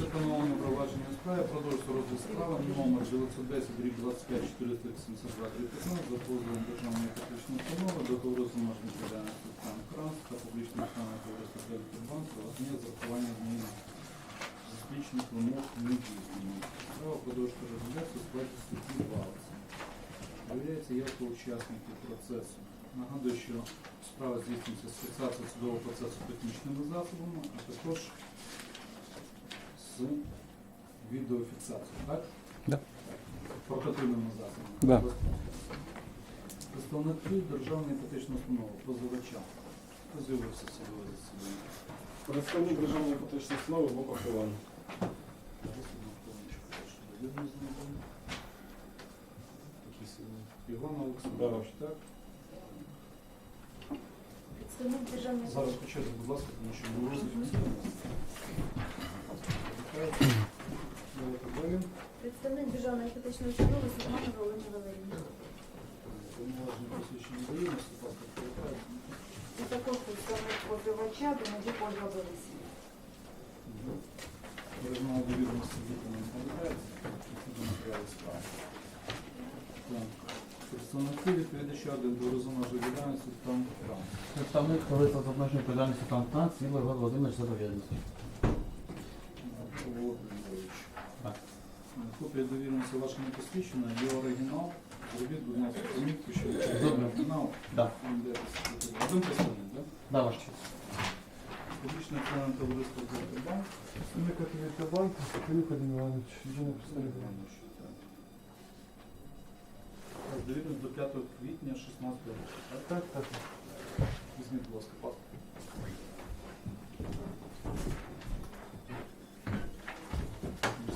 Запропоновано провадження у справі продовжується розгляд справи номер 910 рік 25 482 15 за позовом Державної іпотечної установи до товариства можна діяльності стан Кранс та публічної установи товариства Кредитбанк про оцінення зарахування зміни зустрічних вимог не здійснено. Справа продовжується розглядатися у складі статті 20. Виявляється явка учасників процесу. Нагадую, що справа здійснюється з фіксації судового процесу технічними засобами, а також з відеофіксацією, так? Да. Портативними засобами. Да. Представники Державної іпотечної установи, позивача. Хто з'явився з засідання? Представник державної іпотечної установи Боков Іван. Іван Олександрович, так? Представник державної Зараз почати, будь ласка, тому що ми далі. представник державної іпотечної установи Сухманова Олена Валерійовна. Повноваження посвідчення довірності, паспорт повертає. І також представник позивача Домоді Ольга Борисівна. Оригінал довіреності виконання повертається. Це матеріали справи. Так. Представники відповідача один до розумної відповідальності там там. Представник товариства з обмеженою відповідальністю Контант, Світло Ігор Володимирович за довіреності. Володимирович. Так. Копія довіреності ваша не посвідчена, є оригінал. Зробіть, будь ласка, помітку, що це Добре. оригінал. Да. Один представник, так? Да, ваш честь. Публічне акціонерне товариство «Золотий Представник Кредитбанк, Соколюк Один Іванович, єдиний представник. Так, до 5 квітня 16 року. Так? Так, так. Візьміть, будь ласка, паспорт.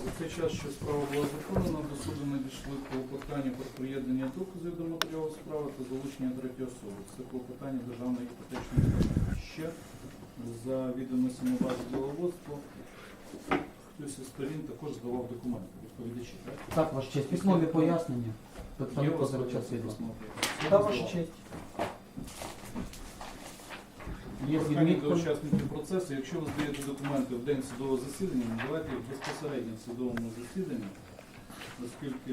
За цей час, що справа була законена, до суду надійшли клопотання про приєднання доказів до матеріалу справи та залучення третьої особи. Це клопотання Державної іпотечної установи. Ще за відомостями бази діловодства хтось із сторін також здавав документи, відповідачі, так? Так, ваш честь. Письмові пояснення. У вас Світло. письмові? Ваша честь. Є Прохання до учасників процесу, якщо ви здаєте документи в день судового засідання, надавайте їх безпосередньо в судовому засіданні, оскільки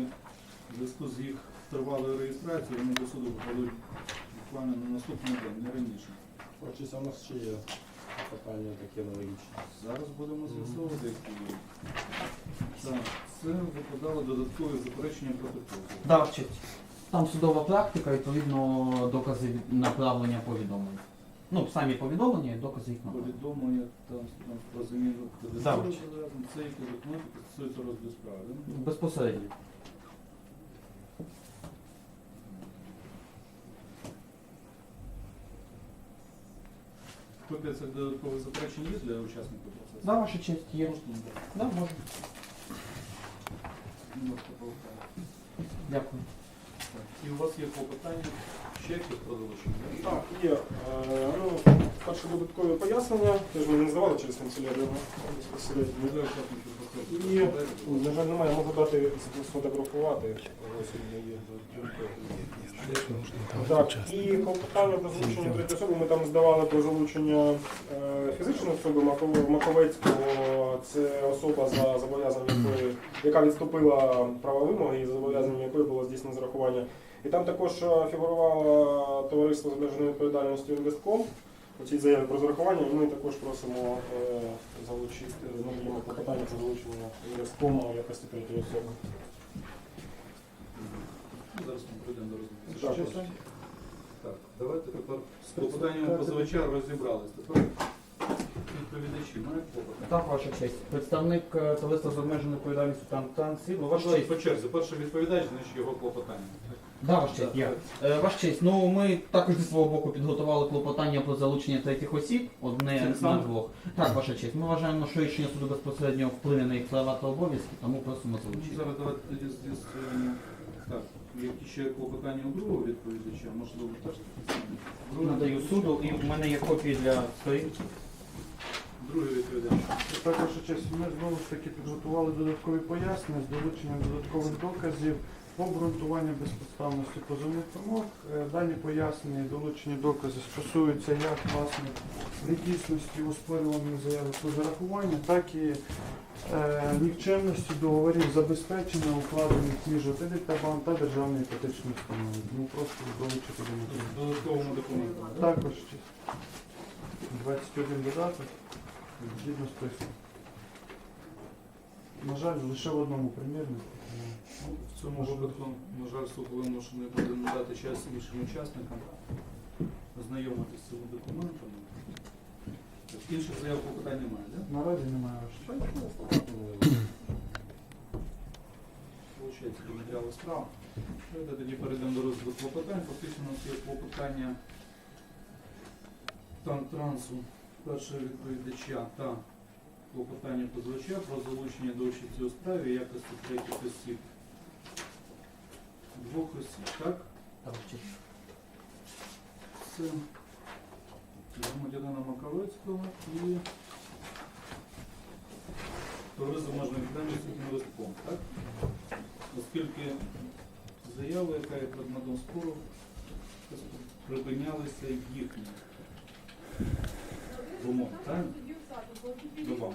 в зв'язку з їх тривалою реєстрацією вони до суду попадуть буквально на наступний день, не раніше. Хочеться, у нас ще є питання такі аналогічні. Зараз будемо з'ясовувати, які є. Так, це викладало додаткові заперечення протоколу. Да, ваш. Там судова практика, відповідно, докази направлення повідомлень. Ну, самі повідомлення і докази їх направлення. Повідомлення там, там про заміну кредиторів, це які документи стосуються розгляду справи. да? Безпосередньо. Копія цих додаткових заперечень є для учасників процесу? Да, ваша честь, є. Можете надати? Да, можна. Будь ласка, повертаю. Дякую. Так. І у вас є клопотання ще якісь про? Так, є. Е, Ну, перше додаткове пояснення, теж ми не здавали через канцелярію безпосередньо. Не для учасників процесу. І, на жаль, немає, можу дати він є. Так, і клопотання про залучення третьої особи ми там здавали про залучення е, фізичної особи Макове- Маковецького. Це особа за зобов'язанням якої, яка відступила права вимоги і за зобов'язанням якої було здійснено зарахування. І там також е, фігурувало товариство з обмеженою відповідальністю Інвестком у цій заяві про зарахування. І ми також просимо е, залучити ну, їм клопотання про залучення Інвестком у якості третьої особи. Ну, Зараз ми прийдемо до розгляду. Так, Так, давайте тепер з клопотанням позивача розібрались. Тепер відповідачі мають клопотання? Так, ваша честь. Представник е, товариства з обмеженою відповідальністю там там Світло, ваша честь. по черзі. Перший відповідач, значить його клопотання. Да, ваш честь, я. Е, Ваш честь, ну ми також зі свого боку підготували клопотання про залучення третіх осіб, одне на двох. Так, ваша честь. Ми вважаємо, що рішення суду безпосередньо вплине на їх права та обов'язки, тому просимо Ну, залучити. Зараз давайте тоді з'ясуємо. Так, які ще клопотання у другого відповідача, можливо, теж такі самі. Надаю суду, і в мене є копії для сторін. Другий відповідач. Також честь, ми знову ж таки підготували додаткові пояснення з долученням додаткових доказів. По обґрунтуванню безпідставності позовних вимог е, дані пояснення і долучені докази стосуються як власне недійсності оспорюваної заяви про зарахування, так і е, нікчемності договорів забезпечення, укладених між банк та державною іпотечною установою. Тому просто долучити до матеріалу. Додатковому документу. Також 21 додаток згідно списку. На жаль, лише в одному примірнику. Ну, В цьому випадку, на жаль, суд вимушений буде надати час іншим учасникам ознайомитися з цими документами. Інших заяв по питань немає, так? Наразі немає. Получається до матеріалу справ. Давайте тоді перейдемо до розгляду клопотань. Фактично у нас є клопотання танк-трансу першого відповідача та клопотання позивача про залучення до участі у справі якості третіх осіб. Двох осіб, так? Так, Це громадянина Маковецького і товариство можна відповідальності інвестком, так? Оскільки заява, яка є предметом спору, припинялися їхні вимоги, так? До честь.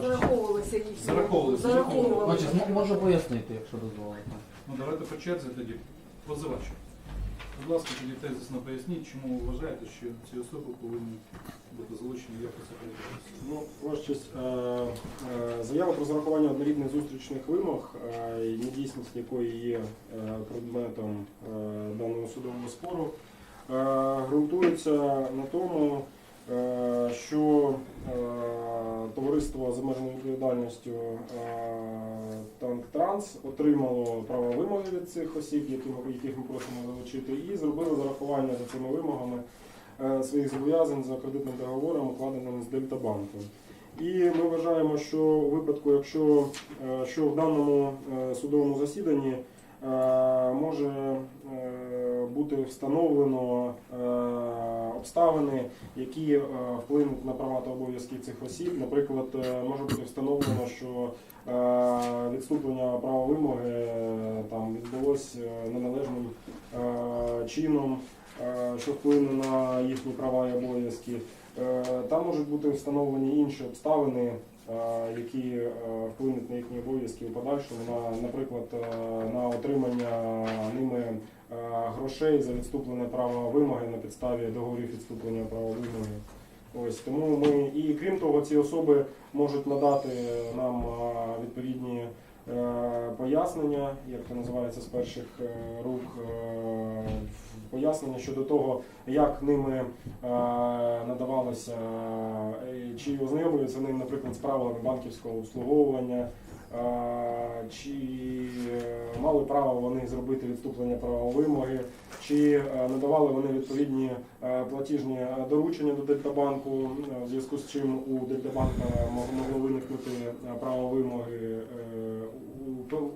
Зараховувалися їх. Зараховувалися. Зараховувалися. честь, м- можу пояснити, якщо дозволите. Ну давайте по черзі тоді. Позивач. Будь ласка, тоді тезисно поясніть, чому ви вважаєте, що ці особи повинні бути залучені в якості осіб. Ну, честь, е, е, заява про зарахування однорідних зустрічних вимог, е, і недійсність якої є е, предметом е, даного судового спору, е, ґрунтується на тому, що е, товариство з обмеженою відповідальністю Танктранс отримало право вимоги від цих осіб, яких ми, просимо залучити, і зробило зарахування за цими вимогами е, своїх зобов'язань за кредитним договором, укладеним з Дельтабанком. І ми вважаємо, що у випадку, якщо е, що в даному е, судовому засіданні е, може е, бути встановлено е, обставини, які е, вплинуть на права та обов'язки цих осіб. Наприклад, е, може бути встановлено, що е, відступлення права вимоги е, там відбулось е, неналежним е, чином, е, що вплине на їхні права і обов'язки. Е, Там можуть бути встановлені інші обставини, е, які е, вплинуть на їхні обов'язки у подальшому, на, наприклад, е, на отримання ними е, грошей за відступлення право вимоги на підставі договорів відступлення права вимоги. Ось тому ми і крім того, ці особи можуть надати нам е, відповідні е, пояснення, як це називається з перших е, рук, е, пояснення щодо того, як ними е, надавалося, е, чи ознайомлюються ним, наприклад, з правилами банківського обслуговування, е, чи е, мали право вони зробити відступлення права вимоги, чи е, надавали вони відповідні е, платіжні доручення до Дельтабанку, в зв'язку з чим у Дельтабанка могло виникнути право вимоги,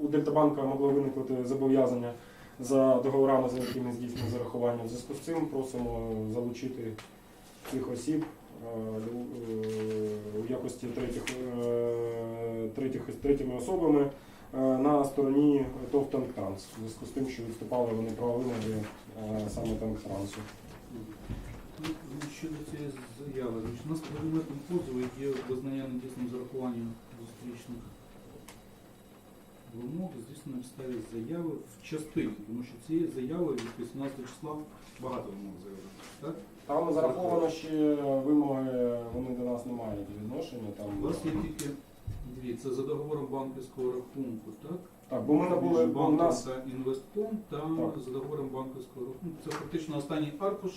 у- Дельтабанка могло виникнути зобов'язання за договорами, за якими здійснює зарахування. В зв'язку з цим просимо залучити цих осіб у якості третіх, третіх, третіми особами е, на стороні ТОВ «Танктранс», в зв'язку з тим, що відступали вони вимоги е, саме «Танктрансу». Щодо цієї заяви, у нас предметом позову є визнання недійсним зарахування зустрічних вимог, здійснено підставі заяви в частині, тому що цієї заяви від 18 числа багато вимог заявлено. Так? Там зараховано ще вимоги, вони до нас не мають відношення. Там, У вас є тільки дві, це за договором банківського рахунку, так? Так, бо ми набули, бо у нас та інвестком та Так. за договором банківського рахунку. Це фактично останній аркуш,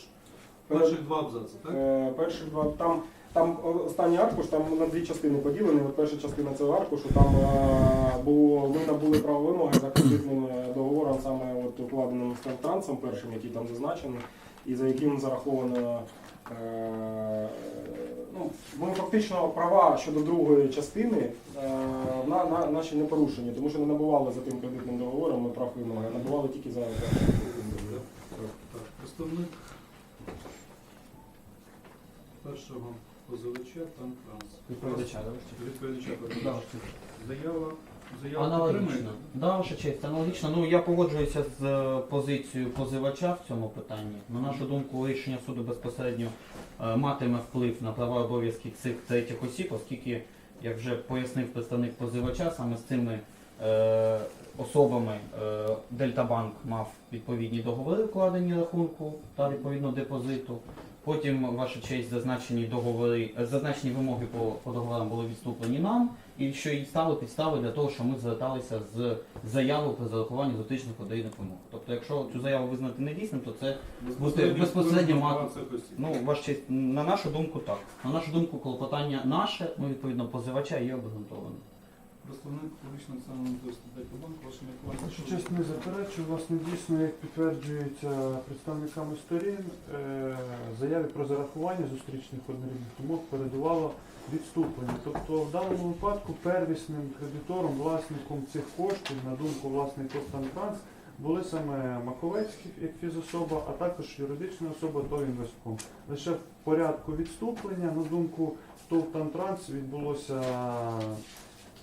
перших два абзаци, так? Е, Перші два там. Там останній аркуш, там на дві частини поділений. От перша частина цього аркушу, там е, було ми набули право вимоги за кредитним е, договором, саме от укладеним з трансом першим, який там зазначений, і за яким зараховано. Е, ну, ми фактично права щодо другої частини е, на, на, наші не порушені, тому що не набували за тим кредитним договором ми прав вимоги, а набували тільки за кредитним договором. Так, представник першого позивача там транс. Відповідача? Відповідача. Заява Заяву Аналогічно. Да, ваша честь, аналогічно. Ну я погоджуюся з е, позицією позивача в цьому питанні. На нашу думку, рішення суду безпосередньо е, матиме вплив на права і обов'язки цих третіх осіб, оскільки, як вже пояснив представник позивача, саме з цими е, особами е, Дельтабанк мав відповідні договори укладені рахунку та відповідно депозиту. Потім, ваша честь, зазначені договори, е, зазначені вимоги по, по договорам були відступлені нам, і що і стали підстави для того, що ми зверталися з заявою про зарахування дотичних подайних вимог. Тобто, якщо цю заяву визнати недійсним, то це безпосередньо мати- ну ваш честь, на нашу думку, так. На нашу думку, клопотання наше, ну відповідно позивача є обґрунтованим. Представник публічного національного студентського банку, ваше міркування. Якщо чесно, не заперечую, власне, дійсно, як підтверджується представниками сторін, е, заяві про зарахування зустрічних однорідних умов передувало відступлення. Тобто в даному випадку первісним кредитором, власником цих коштів, на думку власників Транс, були саме Маковецький як фізособа, а також юридична особа ТОВ «Інвестком». Лише в порядку відступлення, на думку ТОВ Транс, відбулося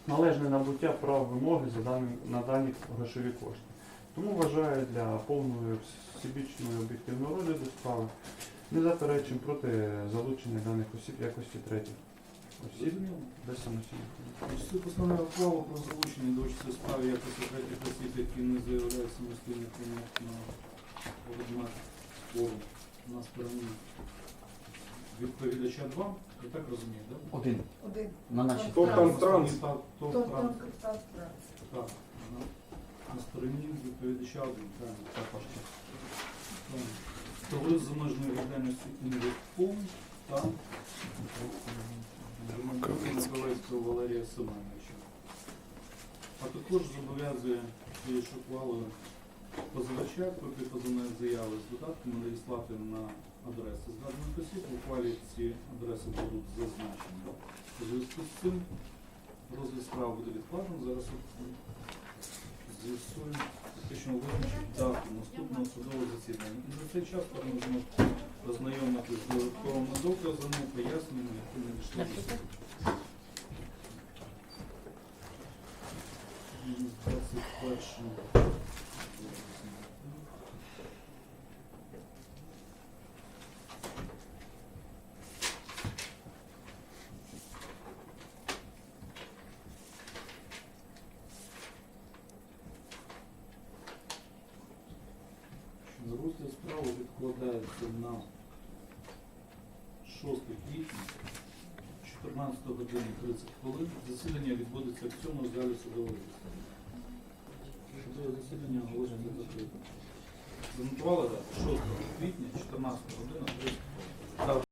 належне набуття прав вимоги за дані, на дані грошові кошти. Тому вважаю для повної всебічної об'єктивного розгляду справи не заперечуємо проти залучення даних осіб якості третіх осіб без самостійних. Суд ухвалу про залучення до участі у справі якості третіх осіб, які не заявляють самостійних вимог на предмет спору на стороні відповідача 2. Я так розумію, так? Один Один. на нашій Тобто стороні. там транс. Так, То там транс. так. Так, на, на стороні відповідача 1. Правильно. Так, ваша честь. Товариство з обмеженою відповідальністю «Інвестпом» та Маковецького Валерія Семеновича. А також зобов'язує цією ж ухвалою позивача копії позовної заяви з додатками надіслати на адреси згаданих осіб. В ухвалі ці адреси будуть зазначені. У зв'язку з цим розгляд справи буде відкладено. Зараз з'ясуємо, фактично визначить дату наступного судового засідання. І за цей час ми можемо ознайомитися з додатковими доказами, поясненнями, які не дійшли до суду. М, 21. Розгляд справи відкладається на 6 квітня, 14 години 30 хвилин. Засідання відбудеться в цьому залі засідання. Судове засідання оголошено закритим. Занотували 6 квітня, 14 година 30 хвилин.